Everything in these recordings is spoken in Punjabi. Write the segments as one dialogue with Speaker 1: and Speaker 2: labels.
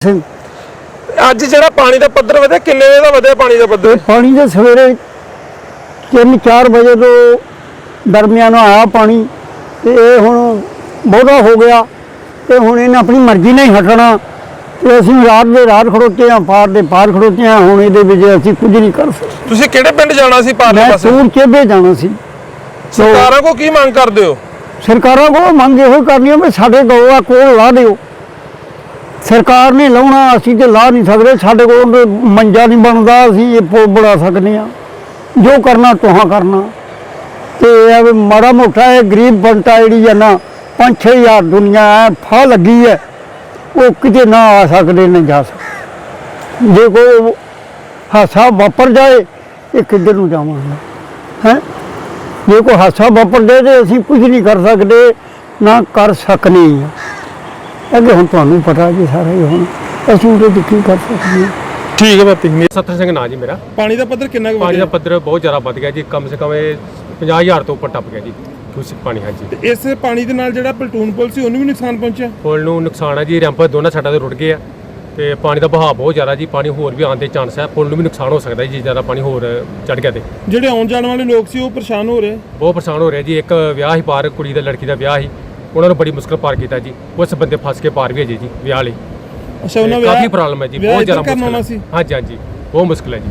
Speaker 1: ਸਿੰਘ
Speaker 2: ਅੱਜ ਜਿਹੜਾ ਪਾਣੀ ਦਾ ਪੱਧਰ ਵਧਿਆ ਕਿੰਨੇ ਵਜੇ ਦਾ ਵਧਿਆ ਪਾਣੀ ਦਾ ਪੱਧਰ?
Speaker 1: ਪਾਣੀ ਦੇ ਸਵੇਰੇ 3-4 ਵਜੇ ਤੋਂ ਦਰਮਿਆਨ ਆਇਆ ਪਾਣੀ ਤੇ ਇਹ ਹੁਣ ਬਹੁਤਾ ਹੋ ਗਿਆ ਤੇ ਹੁਣ ਇਹਨੇ ਆਪਣੀ ਮਰਜ਼ੀ ਨਾਲ ਹੀ ਹਟਣਾ ਤੇ ਅਸੀਂ ਰਾਤ ਦੇ ਰਾਤ ਖੜੋਤੇ ਹਾਂ ਪਾਰ ਦੇ ਪਾਰ ਖੜੋਤੇ ਹਾਂ ਹੁਣ ਇਹਦੇ ਵਿੱਚ ਅਸੀਂ ਕੁਝ ਨਹੀਂ ਕਰ ਸਕਦੇ।
Speaker 2: ਤੁਸੀਂ ਕਿਹੜੇ ਪਿੰਡ ਜਾਣਾ ਸੀ ਪਾਰਲੇ
Speaker 1: ਮੈਂ
Speaker 2: ਪਾਸੇ?
Speaker 1: ਟੂਰ ਚੇਬੇ ਜਾਣਾ ਸੀ।
Speaker 2: ਸਰਕਾਰਾਂ ਕੋ ਕੀ ਮੰਗ ਕਰਦੇ ਹੋ?
Speaker 1: ਸਰਕਾਰਾਂ ਕੋਲ ਮੰਗ ਇਹੋ ਕਰਨੀ ਹੈ ਵੀ ਸਾਡੇ ਗੋਆ ਕੋਲ ਲਾ ਦਿਓ। ਸਰਕਾਰ ਨੇ ਲਾਉਣਾ, ਅਸੀਂ ਤੇ ਲਾ ਨਹੀਂ ਸਕਦੇ। ਸਾਡੇ ਕੋਲ ਮੰਜਾ ਨਹੀਂ ਬਣਦਾ, ਅਸੀਂ ਇਹ ਪੁਲ ਬਣਾ ਸਕਦੇ ਆ ਜੋ ਕਰਨਾ, ਤੁਹਾਂ ਕਰਨਾ। ਤੇ ਇਹ ਮਾੜਾ ਮੋਟਾ ਇਹ ਗਰੀਬ ਬੰਟਾ ਜਿਹੜੀ ਹੈ ਨਾ 5-6000 ਦੁਨੀਆ ਹੈ ਫਾ ਲੱਗੀ ਹੈ ਉਹ ਕਿਤੇ ਨਾ ਆ ਸਕਦੇ, ਨਾ ਜਾ ਸਕਦੇ। ਜੇ ਕੋਈ ਹਾਸਾ ਵਾਪਰ ਜਾਏ, ਇਹ ਕਿੱਧਰ ਨੂੰ ਜਾਵਾਂਗੇ? ਹੈ? ਜੇ ਕੋਈ ਹਾਸਾ ਵਾਪਰ ਜਾਏ ਤੇ ਅਸੀਂ ਕੁਝ ਨਹੀਂ ਕਰ ਸਕਦੇ, ਨਾ ਕਰ ਸਕਨੇ ਆ ਅੱਗੇ ਹੁਣ ਤੁਹਾਨੂੰ ਪਤਾ ਜੀ ਸਾਰਾ ਹੀ ਹੁਣ। ਅਸੀਂ ਉਹਦੇ ਵਿੱਚ ਕੀ ਕਰ ਸਕਦੇ ਹਾਂ।
Speaker 2: ਠੀਕ ਹੈ ਬਾਪੀ
Speaker 3: ਸੱਤਰ ਸਿੰਘ ਨਾਂ ਜੀ ਮੇਰਾ।
Speaker 2: ਪਾਣੀ ਦਾ ਪੱਧਰ ਕਿੰਨਾ ਕੁ
Speaker 3: ਪਾਣੀ ਦਾ ਪੱਧਰ ਬਹੁਤ ਜ਼ਿਆਦਾ ਵੱਧ ਗਿਆ ਜੀ ਕਮ ਸੇ ਕਮ ਇਹ 50000 ਤੋਂ ਉੱਪਰ ਟੱਪ ਗਿਆ ਜੀ ਕੁਛ ਪਾਣੀ ਹਾਂਜੀ।
Speaker 2: ਇਸ ਪਾਣੀ ਦੇ ਨਾਲ ਜਿਹੜਾ ਪਲਟੂਨ ਪੁਲ ਸੀ ਉਹਨੂੰ ਵੀ ਨੁਕਸਾਨ ਪਹੁੰਚਿਆ?
Speaker 3: ਪੁਲ ਨੂੰ ਨੁਕਸਾਨ ਹੈ ਜੀ ਰੈਂਪ ਦੋਨਾਂ ਸਾਈਡਾਂ ਤੇ ਰੁੜ ਗਏ ਆ। ਤੇ ਪਾਣੀ ਦਾ ਵਹਾਅ ਬਹੁਤ ਜ਼ਿਆਦਾ ਜੀ ਪਾਣੀ ਹੋਰ ਵੀ ਆਉਣ ਦੇ ਚਾਂਸ ਹੈ ਪੁਲ ਨੂੰ ਵੀ ਨੁਕਸਾਨ ਹੋ ਸਕਦਾ ਜੀ ਜ਼ਿਆਦਾ ਪਾਣੀ ਹੋਰ ਚੜ ਗਿਆ ਤੇ।
Speaker 2: ਜਿਹੜੇ ਆਉਣ ਜਾਣ ਵਾਲੇ ਲੋਕ ਸੀ ਉਹ ਪਰੇਸ਼ਾਨ ਹੋ ਰਹੇ?
Speaker 3: ਬਹੁਤ ਪਰੇਸ਼ਾਨ ਹੋ ਰਿਹਾ ਜੀ ਇੱਕ ਵਿਆਹ ਹੀ ਪਾਰ ਕੁੜੀ ਦਾ ਲੜਕੀ ਦਾ ਵਿਆਹ ਸੀ। ਉਹਨਾਂ ਨੂੰ ਬੜੀ ਮੁਸ਼ਕਲ ਪਾਰ ਕੀਤਾ ਜੀ ਉਸ ਬੰਦੇ ਫਸ ਕੇ ਪਾਰ ਵੀ ਅਜੇ ਜੀ ਵਿਆਹ ਲਈ।
Speaker 2: ਅੱਛਾ
Speaker 3: ਤੇ ਕਾਫੀ ਪ੍ਰੋਬਲਮ ਹੈ ਜੀ
Speaker 2: ਵਿਆਹ
Speaker 3: ਬਹੁਤ ਜ਼ਿਆਦਾ ਮੁਸ਼ਕਲ ਹੈ। ਹਾਂਜੀ ਹਾਂਜੀ ਬਹੁਤ ਮੁਸ਼ਕਲ ਹੈ ਜੀ।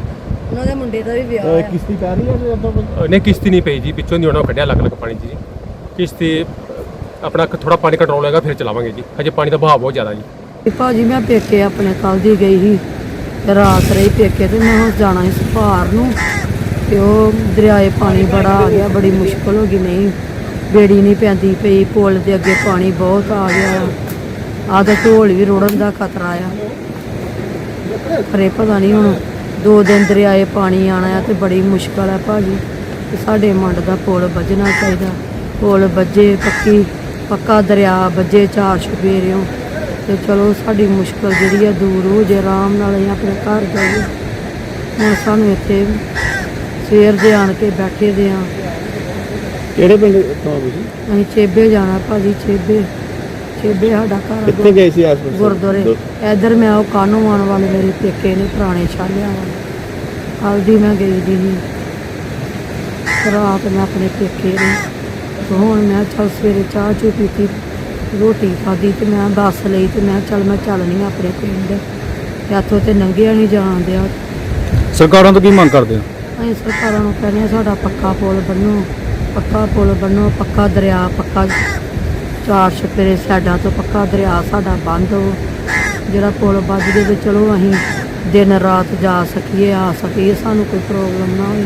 Speaker 4: ਉਹਨਾਂ ਦੇ ਮੁੰਡੇ ਦਾ ਵੀ ਵਿਆਹ ਹੈ
Speaker 2: ਕਿਸ਼ਤੀ ਕਰ ਰਹੀ ਹੈ
Speaker 3: ਅ, ਨਹੀਂ ਕਿਸ਼ਤੀ ਨਹੀਂ ਪਈ ਜੀ ਪਿੱਛੋਂ ਦੀ ਉਹਨਾਂ ਕੱਢਿਆ ਅਲੱਗ ਅਲੱਗ ਪਾਣੀ ਜੀ। ਕਿਸ਼ਤੀ ਆਪਣਾ ਥੋੜਾ ਪਾਣੀ ਕੰਟਰੋਲ ਹੋਏਗਾ ਫਿਰ ਚਲਾਵਾਂਗੇ ਜੀ। ਹਜੇ ਪਾਣੀ ਦਾ ਵਹਾਅ ਬਹੁਤ ਜ਼ਿਆਦਾ ਜੀ।
Speaker 4: ਭਾਜੀ ਮੈਂ ਪੇਕੇ ਆਪਣੇ ਕੱਲ ਦੀ ਗਈ ਸੀ ਰਾਤ ਰਹੀ ਪੇਕੇ ਤੇ ਮੈਂ ਹੁਣ ਜਾਣਾ ਸੀ ਸੁਭਾਰ ਨੂੰ ਤੇ ਉਹ ਦਰਿਆਏ ਪਾਣੀ ਬੜਾ ਆ ਗਿਆ ਬੜੀ ਮੁਸ਼ਕਲ ਹੋ ਗਈ ਨਹੀਂ। ਬੇੜੀ ਨਹੀਂ ਪੈਂਦੀ ਪਈ, ਪੁਲ ਦੇ ਅੱਗੇ ਪਾਣੀ ਬਹੁਤ ਆ ਗਿਆ। ਆਹ ਤਾਂ ਢੋਲ ਵੀ ਰੋੜਨ ਦਾ ਖਤਰਾ ਆ। ਪਰੇ ਪਤਾ ਨਹੀਂ ਹੁਣ ਦੋ ਦਿਨ ਦਰਿਆਏ ਪਾਣੀ ਆਣਾ ਆ ਤੇ ਬੜੀ ਮੁਸ਼ਕਲ ਆ ਭਾਜੀ। ਤੇ ਸਾਡੇ ਮੰਡ ਦਾ ਪੁਲ ਵੱਜਣਾ ਚਾਹੀਦਾ। ਪੁਲ ਵੱਜੇ ਪੱਕੀ, ਪੱਕਾ ਦਰਿਆ ਵੱਜੇ ਚਾਰ ਛਪੇਰਿਓ ਤੇ ਚਲੋ ਸਾਡੀ ਮੁਸ਼ਕਲ ਜਿਹੜੀ ਆ ਦੂਰ ਹੋ ਜੇ, ਆਰਾਮ ਨਾਲ ਅਸੀਂ ਆਪਣੇ ਘਰ ਜਾਈਏ। ਹੁਣ ਸਾਨੂੰ ਇੱਥੇ ਸਵੇਰ ਦੇ ਆਣ ਕੇ ਬੈਠੇ ਦੇ ਆ।
Speaker 5: ਕਿਹੜੇ ਪਿੰਡ ਤੋਂ ਤੁਸੀਂ?
Speaker 4: ਅਸੀਂ ਚੇਬੇ ਜਾਣਾ ਭਾਜੀ ਚੇਬੇ। ਚੇਬੇ ਸਾਡਾ ਘਰ ਆ
Speaker 5: ਕਿੱਥੇ ਗਏ ਸੀ ਆਸ ਪਾਸ
Speaker 4: ਗੁਰਦੁਆਰੇ ਇਧਰ ਮੈਂ ਉਹ ਕਾਨੂੰ ਆਉਣ ਵਾਲੇ ਮੇਰੇ ਪੇਕੇ ਨੇ ਪੁਰਾਣੇ ਛਾਲਿਆਂ ਵਾਲੇ। ਕੱਲ੍ਹ ਦੀ ਮੈਂ ਗਈ ਦੀ ਸੀ। ਰਾਤ ਮੈਂ ਆਪਣੇ ਪੇਕੇ ਨੇ ਤੇ ਹੁਣ ਮੈਂ ਚੱਲ ਸਵੇਰੇ ਚਾਹ ਚੂ ਪੀਤੀ ਰੋਟੀ ਖਾਧੀ ਤੇ ਮੈਂ ਬੱਸ ਲਈ ਤੇ ਮੈਂ ਚੱਲ ਮੈਂ ਚੱਲਣੀ ਆਂ ਆਪਣੇ ਪਿੰਡ। ਤੇ ਇੱਥੋਂ ਤੇ ਨੰਗਿਆ ਨਹੀਂ ਜਾਣ ਦਿਆ।
Speaker 5: ਸਰਕਾਰਾਂ ਤੋਂ ਕੀ ਮੰਗ ਕਰਦੇ ਹੋ?
Speaker 4: ਅਸੀਂ ਸਰਕਾਰਾਂ ਨੂੰ ਕਹਿੰਦੇ ਸਾਡਾ ਪੱਕਾ ਪੁਲ ਬਣੋ। ਪੱਕਾ ਪੁਲ ਬਣੋ ਪੱਕਾ ਦਰਿਆ ਪੱਕਾ ਚਾਰ ਛਪੇਰੇ ਸਾਈਡਾਂ ਤੋਂ ਪੱਕਾ ਦਰਿਆ ਸਾਡਾ ਬੰਦ ਹੋ। ਜਿਹੜਾ ਪੁਲ ਵੱਜ ਜੇ ਤੇ ਚਲੋ ਅਸੀਂ ਦਿਨ ਰਾਤ ਜਾ ਸਕੀਏ, ਆ ਸਕੀਏ, ਸਾਨੂੰ ਕੋਈ ਪ੍ਰੋਬਲਮ ਨਾ ਹੋਵੇ